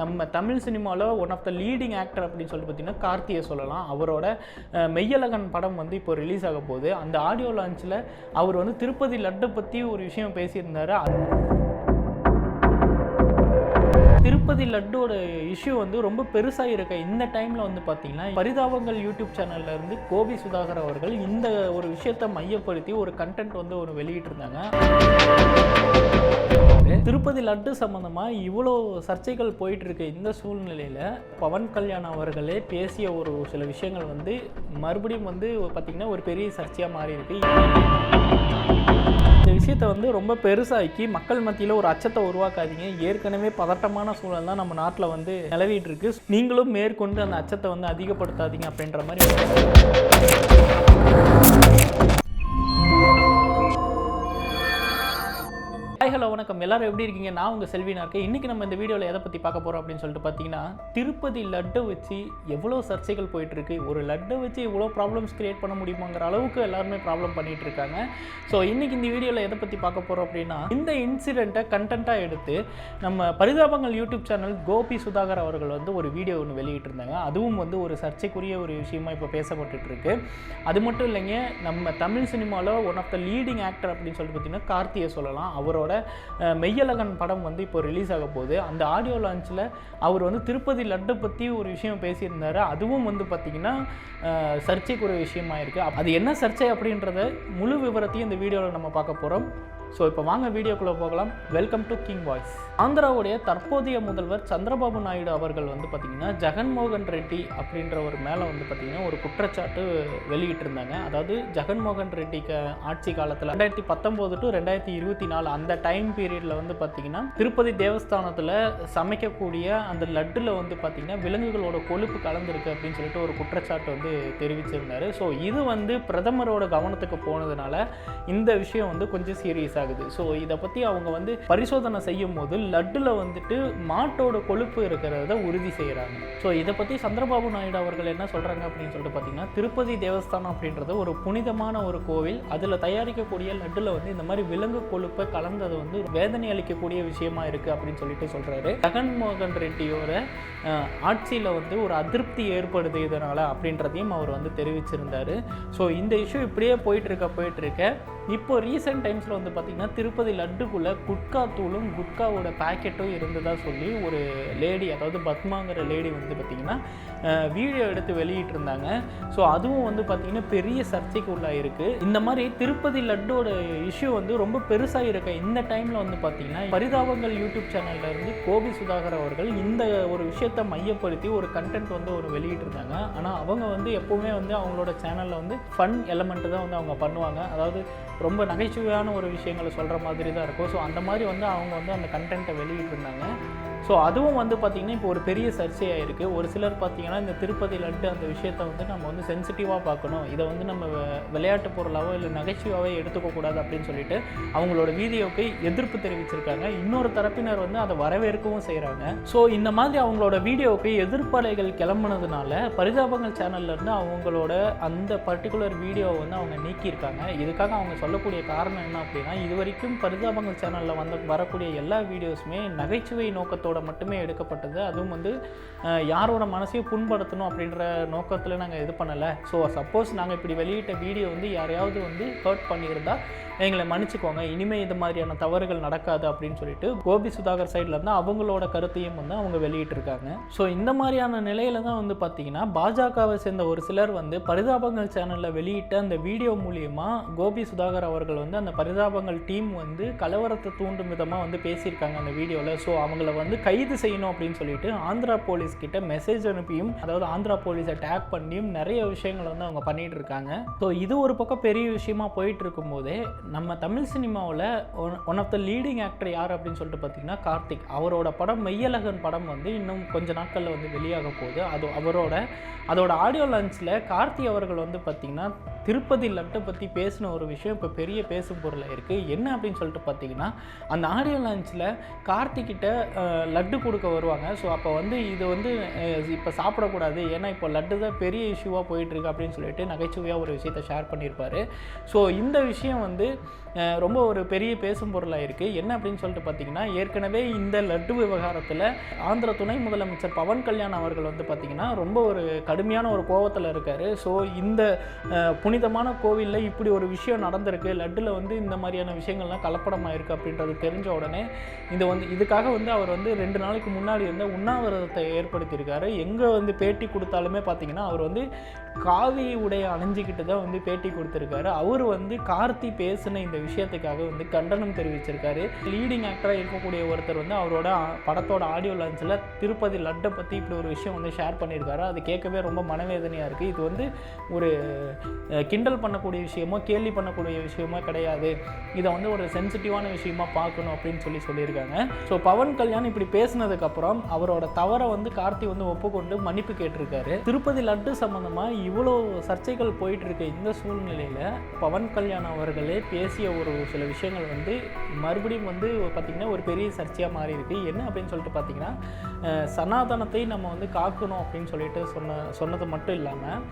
நம்ம தமிழ் சினிமாவில் one of the leading actor அப்படின்னு சொல்லிட்டு பார்த்தீங்கன்னா கார்த்தியை சொல்லலாம். அவரோட மெய்யழகன் படம் வந்து இப்போ ரிலீஸ் ஆக போகுது. அந்த ஆடியோ லான்ச்சில் அவர் வந்து திருப்பதி லட்டை பற்றி ஒரு விஷயம் பேசியிருந்தாரு. திருப்பதி லட்டோட இஷ்யூ வந்து ரொம்ப பெருசாக இருக்க இந்த டைமில் வந்து பார்த்திங்கன்னா பரிதாபங்கள் யூடியூப் சேனல்லேருந்து கோபி சுதாகர் அவர்கள் இந்த ஒரு விஷயத்தை மையப்படுத்தி ஒரு கண்டென்ட் வந்து ஒரு வெளியிட்டிருந்தாங்க. திருப்பதி லட்டு சம்மந்தமாக இவ்வளோ சர்ச்சைகள் போயிட்டு இருக்கு இந்த சூழ்நிலையில். பவன் கல்யாண் அவர்களே பேசிய ஒரு சில விஷயங்கள் வந்து மறுபடியும் வந்து பார்த்திங்கன்னா ஒரு பெரிய சர்ச்சையாக மாறி இருக்கு இந்த விஷயத்தை வந்து ரொம்ப பெருசாக்கி மக்கள் மத்தியில் ஒரு அச்சத்தை உருவாக்காதீங்க. ஏற்கனவே பதட்டமான சூழல் தான் நம்ம நாட்டில் வந்து நிலவிட்டு இருக்கு நீங்களும் மேற்கொண்டு அந்த அச்சத்தை வந்து அதிகப்படுத்தாதீங்க அப்படின்ற மாதிரி ஹாய் ஹலோ வணக்கம். எல்லாரும் எப்படி இருக்கீங்க? நான் உங்கள் செல்வினா இருக்கேன். இன்றைக்கி நம்ம இந்த வீடியோவில் எதை பற்றி பார்க்க போகிறோம் அப்படின்னு சொல்லிட்டு பார்த்தீங்கன்னா திருப்பதி லட்டை வச்சு எவ்வளோ சர்ச்சைகள் போயிட்டுருக்கு ஒரு லட்டை வச்சு இவ்வளோ ப்ராப்ளம்ஸ் க்ரியேட் பண்ண முடியுமாங்கிற அளவுக்கு எல்லாருமே ப்ராப்ளம் பண்ணிகிட்டு இருக்காங்க ஸோ இன்றைக்கி இந்த வீடியோவில் எதை பற்றி பார்க்க போகிறோம் அப்படின்னா இந்த இன்சிடெண்ட்டை கண்டென்ட்டாக எடுத்து நம்ம பரிதாபங்கள் யூடியூப் சேனல் கோபி சுதாகர் அவர்கள் வந்து ஒரு வீடியோ ஒன்று வெளியிட்டிருந்தாங்க. அதுவும் வந்து ஒரு சர்ச்சைக்குரிய ஒரு விஷயமா இப்போ பேசப்பட்டுருக்கு அது மட்டும் இல்லைங்க நம்ம தமிழ் சினிமாவில் one of the leading actor அப்படின்னு சொல்லிட்டு பார்த்தீங்கன்னா கார்த்தியை சொல்லலாம். அவரோட அஹ், மெய்யழகன் படம் வந்து இப்போ ரிலீஸ் ஆக போகுது. அந்த ஆடியோ லான்ச்சில் அவர் வந்து திருப்பதி லட்டு பற்றி ஒரு விஷயம் பேசியிருந்தாரு. அதுவும் வந்து பார்த்திங்கன்னா அஹ், சர்ச்சைக்குரிய விஷயமா இருக்குது அது என்ன சர்ச்சை அப்படின்றத முழு விவரத்தையும் இந்த வீடியோவில் நம்ம பார்க்க போகிறோம் ஸோ இப்போ வாங்க வீடியோக்குள்ளே போகலாம். வெல்கம் டு கிங் வாய்ஸ் ஆந்திராவுடைய தற்போதைய முதல்வர் சந்திரபாபு நாயுடு அவர்கள் வந்து பார்த்திங்கன்னா ஜெகன்மோகன் ரெட்டி அப்படின்ற ஒரு மேலே வந்து பார்த்திங்கன்னா ஒரு குற்றச்சாட்டு வெளியிட்டிருந்தாங்க. அதாவது ஜெகன்மோகன் ரெட்டிக்கு ஆட்சி காலத்தில் ரெண்டாயிரத்தி பத்தொம்போது டு ரெண்டாயிரத்தி இருபத்தி நாலு அந்த டைம் பீரியடில் வந்து பார்த்திங்கன்னா திருப்பதி தேவஸ்தானத்தில் சமைக்கக்கூடிய அந்த லட்டில் வந்து பார்த்திங்கன்னா விலங்குகளோட கொழுப்பு கலந்துருக்கு அப்படின்னு சொல்லிட்டு ஒரு குற்றச்சாட்டு வந்து தெரிவிச்சிருந்தார். ஸோ இது வந்து பிரதமரோட கவனத்துக்கு போனதுனால இந்த விஷயம் வந்து கொஞ்சம் சீரியஸ் ஆகுது. ஸோ இதை பற்றி அவங்க வந்து பரிசோதனை செய்யும் போது லட்டில் வந்துட்டு மாட்டோட கொழுப்பு இருக்கிறத உறுதி செய்கிறாங்க ஸோ இதை பற்றி சந்திரபாபு நாயுடு அவர்கள் என்ன சொல்கிறாங்க அப்படின்னு சொல்லிட்டு பார்த்தீங்கன்னா திருப்பதி தேவஸ்தானம் அப்படின்றது ஒரு புனிதமான ஒரு கோவில். அதில் தயாரிக்கக்கூடிய லட்டில் வந்து இந்த மாதிரி விலங்கு கொழுப்பை கலந்தது வந்து வேதனை அளிக்கக்கூடிய விஷயமா இருக்குது அப்படின்னு சொல்லிட்டு சொல்கிறாரு ஜெகன்மோகன் ரெட்டியோட ஆட்சியில் வந்து ஒரு அதிருப்தி ஏற்படுது இதனால் அப்படின்றதையும் அவர் வந்து தெரிவிச்சிருந்தாரு. ஸோ இந்த இஷ்யூ இப்படியே போயிட்டுருக்க போயிட்டுருக்க இப்போ ரீசெண்ட் டைம்ஸில் வந்து பார்த்திங்கன்னா திருப்பதி லட்டுக்குள்ளே குட்கா தூளும் குட்காவோட பேக்கெட்டும் இருந்ததாக சொல்லி ஒரு லேடி அதாவது பத்மாங்கிற லேடி வந்து பார்த்திங்கன்னா வீடியோ எடுத்து வெளியிட்டிருந்தாங்க. ஸோ அதுவும் வந்து பார்த்திங்கன்னா பெரிய சர்ச்சைக்கு இருக்குது இந்த மாதிரி திருப்பதி லட்டோட இஷ்யூ வந்து ரொம்ப பெருசாக இருக்க. இந்த டைமில் வந்து பார்த்திங்கன்னா பரிதாபங்கள் யூடியூப் சேனலில் இருந்து கோபி சுதாகர் அவர்கள் இந்த ஒரு விஷயத்தை மையப்படுத்தி ஒரு கண்டென்ட் வந்து ஒரு வெளியிட்டிருந்தாங்க. ஆனால் அவங்க வந்து எப்போவுமே வந்து அவங்களோட சேனலில் வந்து ஃபன் எலமெண்ட்டு தான் வந்து அவங்க பண்ணுவாங்க. அதாவது ரொம்ப நகைச்சுவையான ஒரு விஷயங்களை சொல்கிற மாதிரி தான் இருக்கும். ஸோ அந்த மாதிரி வந்து அவங்க வந்து அந்த கண்டென்ட்டை வெளியிட்டிருந்தாங்க. ஸோ அதுவும் வந்து பார்த்திங்கன்னா இப்போ ஒரு பெரிய சர்ச்சையாக இருக்குது ஒரு சிலர் பார்த்திங்கன்னா இந்த திருப்பதி லட்டு அந்த விஷயத்தை வந்து நம்ம வந்து சென்சிட்டிவாக பார்க்கணும். இதை வந்து நம்ம விளையாட்டு பொருளாவோ இல்லை நகைச்சுவாவோ எடுத்துக்கக்கூடாது அப்படின்னு சொல்லிட்டு அவங்களோட வீடியோவுக்கு எதிர்ப்பு தெரிவிச்சிருக்காங்க. இன்னொரு தரப்பினர் வந்து அதை வரவேற்கவும் செய்கிறாங்க ஸோ இந்த மாதிரி அவங்களோட வீடியோவுக்கு எதிர்ப்பலைகள் கிளம்புனதுனால பரிதாபங்கள் சேனல்ல இருந்து அவங்களோட அந்த பர்டிகுலர் வீடியோவை வந்து அவங்க நீக்கியிருக்காங்க. இதுக்காக அவங்க சொல்லக்கூடிய காரணம் என்ன அப்படின்னா இது வரைக்கும் பரிதாபங்கள் சேனலில் வந்து வரக்கூடிய எல்லா வீடியோஸுமே நகைச்சுவை நோக்கத்தோட மட்டுமே எடுக்கப்பட்டது. அதுவும் வந்து யாரோட மனசையும் புண்படுத்தணும் அப்படின்ற நோக்கத்தில் நாங்கள் இது பண்ணலை. ஸோ சப்போஸ் நாங்கள் இப்படி வெளியிட்ட வீடியோ வந்து யாரையாவது வந்து ஹர்ட் பண்ணியிருந்தால் எங்களை மன்னிச்சுக்கோங்க. இனிமேல் இது மாதிரியான தவறுகள் நடக்காது அப்படின்னு சொல்லிட்டு கோபி சுதாகர் சைடில் இருந்தால் அவங்களோட கருத்தையும் வந்து அவங்க வெளியிட்டிருக்காங்க. ஸோ இந்த மாதிரியான நிலையில தான் வந்து பார்த்தீங்கன்னா பாஜகவை சேர்ந்த ஒரு சிலர் வந்து பரிதாபங்கள் சேனலில் வெளியிட்ட அந்த வீடியோ மூலியமாக கோபி சுதாகர் அவர்கள் வந்து அந்த பரிதாபங்கள் டீம் வந்து கலவரத்தை தூண்டும் விதமாக வந்து பேசியிருக்காங்க அந்த வீடியோவில் ஸோ அவங்கள வந்து கைது செய்யணும் அப்படின்னு சொல்லிட்டு ஆந்திரா போலீஸ் கிட்ட மெசேஜ் அனுப்பியும் அதாவது ஆந்திரா போலீஸை டேக் பண்ணியும் நிறைய விஷயங்கள் வந்து அவங்க பண்ணிட்டு இருக்காங்க. ஸோ இது ஒரு பக்கம் பெரிய விஷயமா போயிட்டு இருக்கும்போதே நம்ம தமிழ் சினிமாவில் one of the leading actor யார் அப்படின்னு சொல்லிட்டு பார்த்தீங்கன்னா கார்த்திக். அவரோட படம் மெய்யழகன் படம் வந்து இன்னும் கொஞ்ச நாட்களில் வந்து வெளியாக போகுது. அது அவரோட அதோட ஆடியோ லான்ச்சில் கார்த்தி அவர்கள் வந்து பார்த்திங்கன்னா திருப்பதி லட்டை பற்றி பேசின ஒரு விஷயம் இப்போ பெரிய பேசும் பொருளாக இருக்குது என்ன அப்படின்னு சொல்லிட்டு பார்த்தீங்கன்னா அந்த ஆடியோ லான்ச்சில் கார்த்திக்கிட்ட லட்டு கொடுக்க வருவாங்க. ஸோ அப்போ வந்து இது வந்து இப்போ சாப்பிடக்கூடாது. ஏன்னா இப்போ லட்டு தான் பெரிய இஷ்யூவாக போயிட்டுருக்கு அப்படின்னு சொல்லிட்டு நகைச்சுவையாக ஒரு விஷயத்தை ஷேர் பண்ணியிருப்பார் ஸோ இந்த விஷயம் வந்து ரொம்ப ஒரு பெரிய பேசும் பொருளாக இருக்குது என்ன அப்படின்னு சொல்லிட்டு பார்த்தீங்கன்னா ஏற்கனவே இந்த லட்டு விவகாரத்தில் ஆந்திர துணை முதலமைச்சர் பவன் கல்யாண் அவர்கள் வந்து பார்த்திங்கன்னா ரொம்ப ஒரு கடுமையான ஒரு கோவத்தில் இருக்கார். ஸோ இந்த புனிதமான கோவிலில் இப்படி ஒரு விஷயம் நடந்திருக்கு. லட்டில் வந்து இந்த மாதிரியான விஷயங்கள்லாம் கலப்படமாக இருக்குது அப்படின்றது தெரிஞ்ச உடனே இது வந்து இதுக்காக வந்து அவர் வந்து ரெண்டு நாளைக்கு முன்னாடி இருந்த உண்ணாவிரதத்தை ஏற்படுத்தியிருக்காரு. எங்கே வந்து பேட்டி கொடுத்தாலுமே பார்த்தீங்கன்னா அவர் வந்து காவி உடைய அணிஞ்சிக்கிட்டு தான் வந்து பேட்டி கொடுத்துருக்காரு. அவர் வந்து கார்த்தி பேசின இந்த விஷயத்துக்காக வந்து கண்டனம் தெரிவிச்சிருக்காரு. லீடிங் ஆக்டராக இருக்கக்கூடிய ஒருத்தர் வந்து அவரோட படத்தோட ஆடியோ லான்ச்சில் திருப்பதி லட்டை பற்றி இப்படி ஒரு விஷயம் வந்து ஷேர் பண்ணியிருக்காரு. அது கேட்கவே ரொம்ப மனவேதனையாக இருக்குது இது வந்து ஒரு கிண்டல் பண்ணக்கூடிய விஷயமோ கேள்வி பண்ணக்கூடிய விஷயமோ கிடையாது. இதை வந்து ஒரு சென்சிட்டிவான விஷயமா பார்க்கணும் அப்படின்னு சொல்லி சொல்லியிருக்காங்க. ஸோ பவன் கல்யாண் இப்படி பேசினதுக்கப்புறம் அவரோட தவறை வந்து கார்த்தி வந்து ஒப்புக்கொண்டு மன்னிப்பு கேட்டிருக்காரு. திருப்பதி லட்டு சம்மந்தமாக இவ்வளோ சர்ச்சைகள் போயிட்டு இருக்க இந்த சூழ்நிலையில் பவன் கல்யாண் அவர்களே பேசிய ஒரு சில விஷயங்கள் வந்து மறுபடியும் வந்து பார்த்திங்கன்னா ஒரு பெரிய சர்ச்சையாக மாறி இருக்கு என்ன அப்படின்னு சொல்லிட்டு பார்த்தீங்கன்னா சனாதனத்தை நம்ம வந்து காக்கணும் அப்படின்னு சொல்லிட்டு சொன்ன சொன்னது மட்டும் இல்லாமல்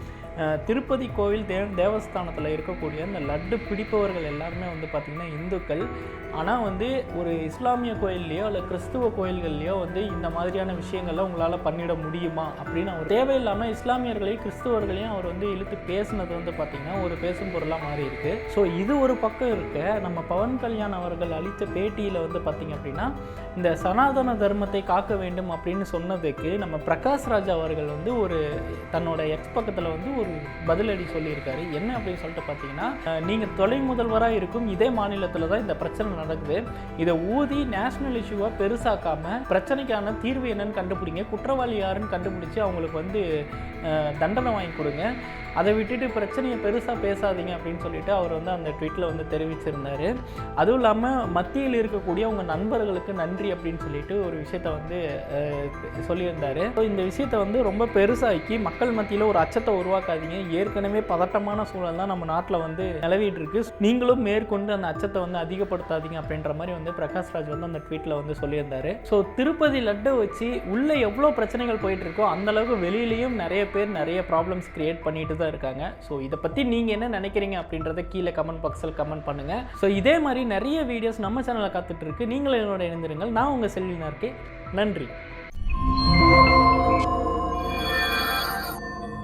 திருப்பதி கோவில் தே தேவஸ்தானத்தில் இருக்கக்கூடிய இந்த லட்டு பிடிப்பவர்கள் எல்லாருமே வந்து பார்த்திங்கன்னா இந்துக்கள். ஆனால் வந்து ஒரு இஸ்லாமிய கோயில்லையோ இல்லை கிறிஸ்துவ கோயில் கோயில்கள்லையோ வந்து இந்த மாதிரியான விஷயங்கள்லாம் உங்களால் பண்ணிட முடியுமா அப்படின்னு அவர் தேவையில்லாமல் இஸ்லாமியர்களையும் கிறிஸ்துவர்களையும் அவர் வந்து இழுத்து பேசினது வந்து பார்த்திங்கன்னா ஒரு பேசும் பொருளாக மாறி இருக்கு. ஸோ இது ஒரு பக்கம் இருக்க நம்ம பவன் கல்யாண் அவர்கள் அளித்த பேட்டியில் வந்து பார்த்திங்க அப்படின்னா இந்த சனாதன தர்மத்தை காக்க வேண்டும் அப்படின்னு சொன்னதுக்கு நம்ம பிரகாஷ் ராஜ் அவர்கள் வந்து ஒரு தன்னோட எக்ஸ் பக்கத்தில் வந்து ஒரு பதிலடி சொல்லியிருக்காரு. என்ன அப்படின்னு சொல்லிட்டு பார்த்தீங்கன்னா நீங்கள் தொலை முதல்வராக இருக்கும் இதே மாநிலத்தில் தான் இந்த பிரச்சனை நடக்குது. இதை ஊதி நேஷனல் இஷ்யூவாக பெருசாக்காம பிரச்சனைக்கான தீர்வு என்னன்னு கண்டுபிடிங்க. குற்றவாளி யாருன்னு கண்டுபிடிச்சு அவங்களுக்கு வந்து தண்டனை வாங்கி கொடுங்க. அதை விட்டுட்டு பிரச்சனையை பெருசாக பேசாதீங்க அப்படின்னு சொல்லிட்டு அவர் வந்து அந்த ட்வீட்டில் வந்து தெரிவிச்சிருந்தாரு. அதுவும் இல்லாமல் மத்தியில் இருக்கக்கூடிய உங்கள் நண்பர்களுக்கு நன்றி அப்படின்னு சொல்லிட்டு ஒரு விஷயத்த வந்து சொல்லியிருந்தார். ஸோ இந்த விஷயத்தை வந்து ரொம்ப பெருசாக்கி மக்கள் மத்தியில் ஒரு அச்சத்தை உருவாக்காதீங்க. ஏற்கனவே பதட்டமான சூழல் தான் நம்ம நாட்டில் வந்து நிலவிட்டு இருக்கு நீங்களும் மேற்கொண்டு அந்த அச்சத்தை வந்து அதிகப்படுத்தாதீங்க அப்படின்ற மாதிரி வந்து பிரகாஷ் ராஜ் வந்து அந்த ட்வீட்டில் வந்து சொல்லியிருந்தார். ஸோ திருப்பதி லட்டை வச்சு உள்ளே எவ்வளோ பிரச்சனைகள் போயிட்டு இருக்கோ அந்த வெளியிலையும் நிறைய பேர் நிறைய ப்ராப்ளம்ஸ் கிரியேட் பண்ணிட்டு தான் இருக்காங்க. ஸோ இதை பற்றி நீங்கள் என்ன நினைக்கிறீங்க அப்படின்றத கீழே கமெண்ட் பாக்ஸில் கமெண்ட் பண்ணுங்கள் ஸோ இதே மாதிரி நிறைய வீடியோஸ் நம்ம சேனலில் காத்துட்டு இருக்கு. நீங்களும் என்னோட இணைந்திருங்கள். நான் உங்கள் செல்வினா இருக்கேன் நன்றி.